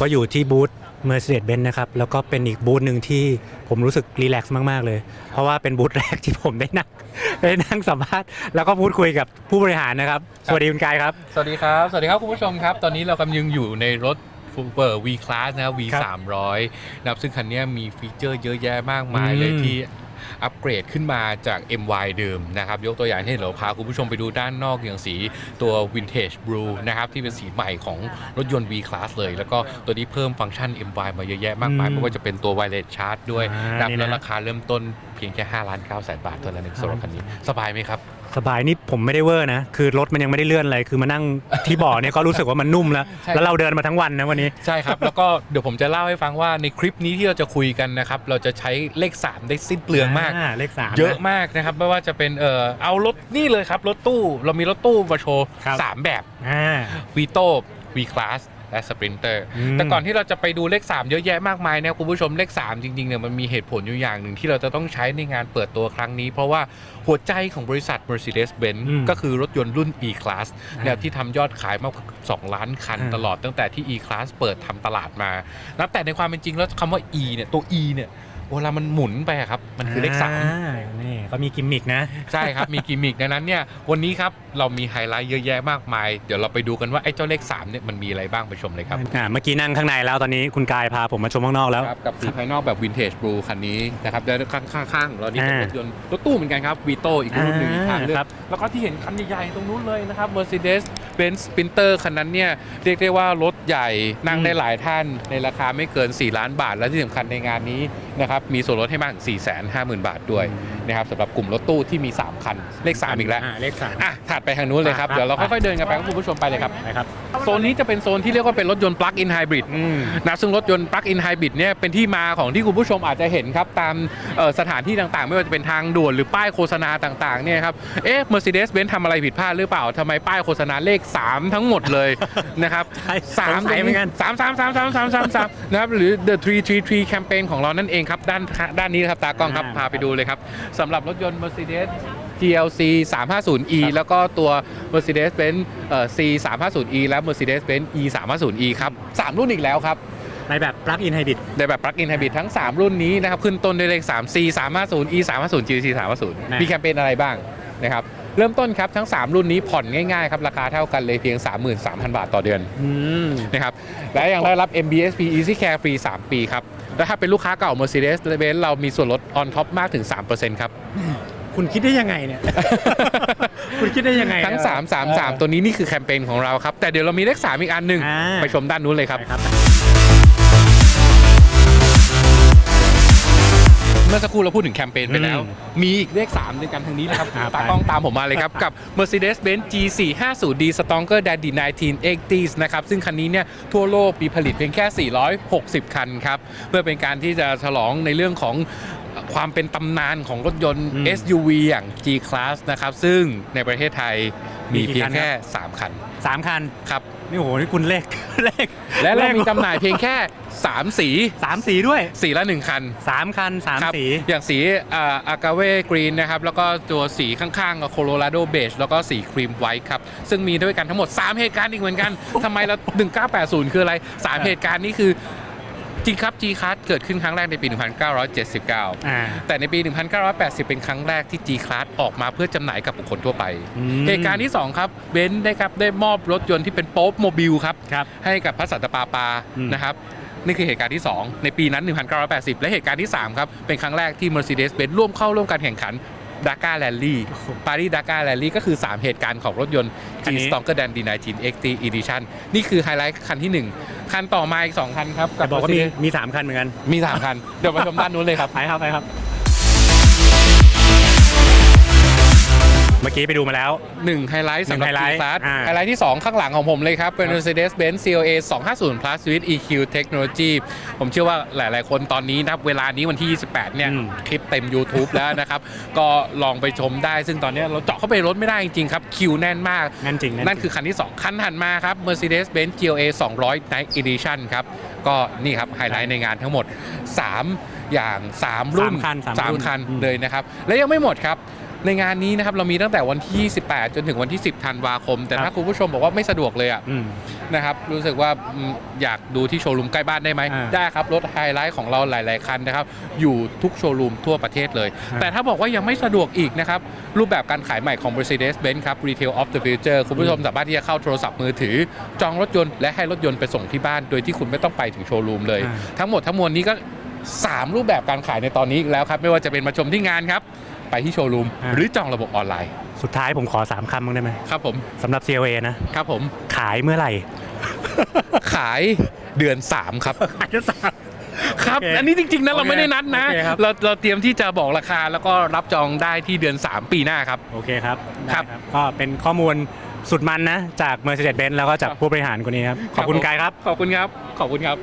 ก็อยู่ที่บูธ Mercedes-Benz นะครับ แล้วก็เป็นอีกบูธหนึ่งที่ผมรู้สึกรีแลกซ์มาก ๆ เลย เพราะว่าเป็นบูธแรกที่ผมได้นั่งได้นั่งสัมภาษณ์แล้วก็พูดคุยกับผู้บริหารนะครับ สวัสดีคุณกายครับ สวัสดีครับ สวัสดีครับคุณผู้ชมครับ ตอนนี้เรากำลังอยู่ในรถฟูเปอร์ V Class นะ V ครับ300นะครับซึ่งคันนี้มีฟีเจอร์เยอะแยะมากมายอืมเลยที่ อัปเกรดขึ้นมาจาก MY เดิมนะครับ ยกตัวอย่างเช่นเราพาคุณผู้ชมไปดูด้านนอกอย่างสีตัว Vintage Blue นะครับ ที่เป็นสีใหม่ของรถยนต์ V Class เลย แล้วก็ตัวนี้เพิ่มฟังก์ชัน MY มาเยอะแยะมากมายอืมไม่ว่าจะเป็นตัว Wireless Charge ด้วยอ่านะครับนี่นะแล้วราคาเริ่มต้นเพียงแค่5ล้าน9แสนบาทเท่านั้นเองสำหรับคันนี้สบายไหมครับ สบายนี่ผมไม่ได้เวอร์นะ คือรถมันยังไม่ได้เลื่อนอะไรคือมานั่งที่เบาะเนี่ยก็รู้สึกว่ามันนุ่มแล้ว ใช่ แล้วเราเดินมาทั้งวันนะวันนี้ ใช่ครับ แล้วก็เดี๋ยวผมจะเล่าให้ฟังว่าในคลิปนี้ที่เราจะคุยกันนะครับ เราจะใช้เลข 3 ได้สิ้นเปลืองมาก เลขสาม เยอะมากนะครับ ไม่ว่าจะเป็นเออเอารถนี่เลยครับ รถตู้ เรามีรถตู้มาโชว์ครับ3แบบอ่า วีโต้วีคลาส และสปรินเตอร์อืมแต่ก่อนที่เราจะไปดูเลข 3 เยอะแยะมากมายนะครับคุณผู้ชมเลข 3 จริงๆเนี่ยมันมีเหตุผลอยู่อย่างหนึ่งที่เราจะต้องใช้ในงานเปิดตัวครั้งนี้ เพราะว่าหัวใจของบริษัท Mercedes-Benz อืมก็คือรถยนต์รุ่น E-Class นะครับที่ทำยอดขายมากกว่า2ล้านคันอ่าตลอดตั้งแต่ที่ E-Class เปิดทำตลาดมานับแต่ในความเป็นจริงแล้วคำว่า E เนี่ยตัว E เนี่ยเวลามันหมุนไปอะครับ มันคือเลข3านี่ ก็มีกิมมิกนะ ใช่ครับ มีกิมมิกดังนั้นเนี่ยวันนี้ครับเรามีไฮไลท์เยอะแยะมากมาย เดี๋ยวเราไปดูกันว่าไอ้เจ้าเลข3เนี่ยมันมีอะไรบ้างไปชมเลยครับอ่าเมื่อกี้นั่งข้างในแล้วตอนนี้คุณกายพาผมมาชมข้างนอกแล้ว ครับกับสีภายนอกแบบวินเทจบลูคันนี้นะครับแล้วข้างข้างข้างๆของเรานี่เป็นอ่ารถยนต์รถตู้เหมือนกันครับวีโตอีกรุ่นหนึ่งอีกทางเลือครักบแล้วก็ที่เห็นคันใหญ่ๆตรงนู้นเลยนะครับ Mercedes Benz Sprinter คันนั้นเนี่ยเรียกได้ว่ารถใหญ่นั่งได้หลายท่านในราคาไม่เกิน 4 ล้านบาท และที่สำคัญในงานนี้นะครับมีส่วนลดให้มากถึง4 5 0 0 0 0 บาทด้วยนะครับสำหรับกลุ่มรถตู้ที่มี 3 คัน เลข 3 อีกแล้วเลขสาม อะถัดไปทางนู้นเลยครับครับเดี๋ยวเราค่อยๆเดินกันไปครับคุณผู้ชมไปเลยครับ นะครับ โซนนี้จะเป็นโซนที่เรียกว่าเป็นรถยนต์ plug-in hybrid อืม นะซึ่งรถยนต์ plug-in hybrid เนี่ยเป็นที่มาของที่คุณผู้ชมอาจจะเห็นครับ ตามเอ่อสถานที่ต่างๆ ไม่ว่าจะเป็นทางด่วนหรือป้ายโฆษณาต่างๆเนี่ยครับเอ๊ะ Mercedes-Benz ทำอะไรผิดพลาดหรือเปล่าทำไมป้ายโฆษณาเลข 3 ทั้งหมดเลย นะครับใช่สามสงสัยเหมือนกัน สามสามสามสามสามสามสามนะครับหรือ the three three three campaign ของเรานั่นเองครับ ด้านด้านนี้นะครับตากล้องครับอ่าพาไปดูเลยครับสำหรับรถยนต์ Mercedes GLC 350e แล้วก็ตัว Mercedes-Benz เอ่อ C 350e และ Mercedes-Benz E 350e ครับสามรุ่นอีกแล้วครับ ในแบบ plug in hybrid ในแบบ plug-in hybrid ทั้ง 3 รุ่นนี้นะครับ ขึ้นต้นด้วยเลข 3 C 350 E 350 GC นะ350มีแคมเปญอะไรบ้างนะครับ เริ่มต้นครับทั้ง 3 รุ่นนี้ผ่อนง่ายๆครับราคาเท่ากันเลยเพียง 33,000 บาทต่อเดือนอืมนะครับและยังได้รับ MBSP Easy Care ฟรี 3 ปีครับและถ้าเป็นลูกค้าเก่า Mercedes-Benz เรามีส่วนลด on top มากถึง 3%ครับคุณคิดได้ยังไงเนี่ย คุณคิดได้ยังไง ทั้งเออ3 3 3 ตัวนี้นี่คือแคมเปญของเราครับ แต่เดี๋ยวเรามีเลข3อีกอันหนึ่งอ่าไปชมด้านนู้นเลยครับ มื่อสักครู่เราพูดถึงแคมเปญไปแล้วอืมมีอีกเลข3ในกันทางนี้นะครับอ่าตากล้องตามผมมาเลยครับ กับ Mercedes-Benz G450D Stronger than the 1980s นะครับ ซึ่งคันนี้เนี่ยทั่วโลกมีผลิตเพียงแค่ 460 คันครับ เพื่อเป็นการที่จะฉลองในเรื่องของความเป็นตำนานของรถยนต์อืม SUV อย่าง G-Class นะครับ ซึ่งในประเทศไทยมีมีกี่เพียงคันแค่ครับ3คันสามคัน ครับ นี่โอ้โหนี่คุณเลข เลขและเรามีขจำหน่ายเพียงแค่ 3 สี สามสีด้วยสีละ 1 คันสามคันสามครับสี อย่างสีอากาเว กรีนนะครับ แล้วก็ตัวสีข้างๆโคโลราโดเบจแล้วก็สีครีมไวท์ครับ ซึ่งมีด้วยกันทั้งหมด 3 เหตุการณ์อีกเหมือนกัน ทำไมเรา1980 คืออะไร 3 เหตุการณ์นี้คือ จริงครับ G Class เกิดขึ้นครั้งแรกในปี1979อ่าแต่ในปี 1980 เป็นครั้งแรกที่ G Class ออกมาเพื่อจำหน่ายกับบุคคลทั่วไป อืม เหตุการณ์ที่ 2 ครับเบนซ์นะครับได้มอบรถยนต์ที่เป็นโป๊ปโมบิลครับ ครับ ให้กับพระสันตะปาปาอืม นะครับ นี่คือเหตุการณ์ที่ 2 ในปีนั้น 1980 และเหตุการณ์ที่ 3 ครับ เป็นครั้งแรกที่ Mercedes-Benz ร่วมเข้าร่วมการแข่งขันดาก้าแ a ลลี่ปารีสดาก้าแ a ลลี่ก็คือ 3 เหตุการณ์ของรถยนต์ G อันนี้ Stronger than the 1980 Edition นี่คือไฮไลท์คันที่ 1 คันต่อมาอีก2คันครับแต่บอกว่ามี Mercedes มีสามคันเหมือนกัน มี3คัน เดี๋ยวมาชมด้านนู้นเลยครับ ไปครับไปครับ เมื่อกี้ไปดูมาแล้ว 1 ไฮไลท์สำหรับหนึ่งไฮไล G ท์ Class อ่า ไฮไลท์ที่ 2 ข้างหลังของผมเลยครับ เป็น Mercedes-Benz CLA 250 Plus with EQ Technology ผมเชื่อว่าหลาย ๆ คนตอนนี้นับเวลานี้วันที่ 28 เนี่ย อืม คลิปเต็ม YouTube แล้วนะครับ ก็ลองไปชมได้ซึ่งตอนนี้เราเจาะเข้าไปรถไม่ได้จริง ๆ ครับ คิวแน่นมาก นั่นจริงนั่นคือคันที่ 2 คันถัดมาครับ Mercedes-Benz GLA 200 Night Edition ครับ ก็นี่ครับ ไฮไลท์ในงานทั้งหมด 3 อย่าง 3 รุ่นสามคันสามสามรุ่นคันอืม เลยนะครับ และยังไม่หมดครับ ในงานนี้นะครับเรามีตั้งแต่วันที่28จนถึงวันที่ 10ธันวาคม แต่ครัถ้าบคุณผู้ชมบอกว่าไม่สะดวกเลยอะอืมนะครับรู้สึกว่าอืมอยากดูที่โชว์รูมใกล้บ้านได้ไหมอ่าได้ครับรถไฮไลท์ของเราหลาย ๆ คันนะครับอยู่ทุกโชว์รูมทั่วประเทศเลยอ่าแต่ถ้าบอกว่ายังไม่สะดวกอีกนะครับรูปแบบการขายใหม่ของ Mercedes-Benz ครับ Retail of the Future คุณผู้ชมสามารถที่จะเข้าโทรศัพท์มือถือ จองรถยนต์และให้รถยนต์ไปส่งที่บ้าน โดยที่คุณไม่ต้องไปถึงโชว์รูมเลยอ่าทั้งหมดทั้งมวลนี้ก็ 3 รูปแบบการขายในตอนนี้อีกแล้วครับ ไม่ว่าจะเป็นมาชมที่งานครับ ไปที่โชว์รูมหรือจองระบบออนไลน์ สุดท้ายผมขอ 3 คำมึงได้ไหมครับผม สำหรับ CLA นะ ครับผม ขายเมื่อไหร่ ขายเดือน 3 ครับขายจะสาม ครับ โอเคอันนี้จริงๆนะเราโอเคไม่ได้นัดนะ โอเคครับ เราเราเตรียมที่จะบอกราคาแล้วก็รับจองได้ที่เดือน 3 ปีหน้าครับ โอเคครับครับ ได้ก็เป็นข้อมูลสุดมันนะ จาก Mercedes-Benz แล้วก็จากครับผู้บริหารคนนี้ครับ ขอบคุณกายครับ ขอบคุณครับ ขอบคุณครับ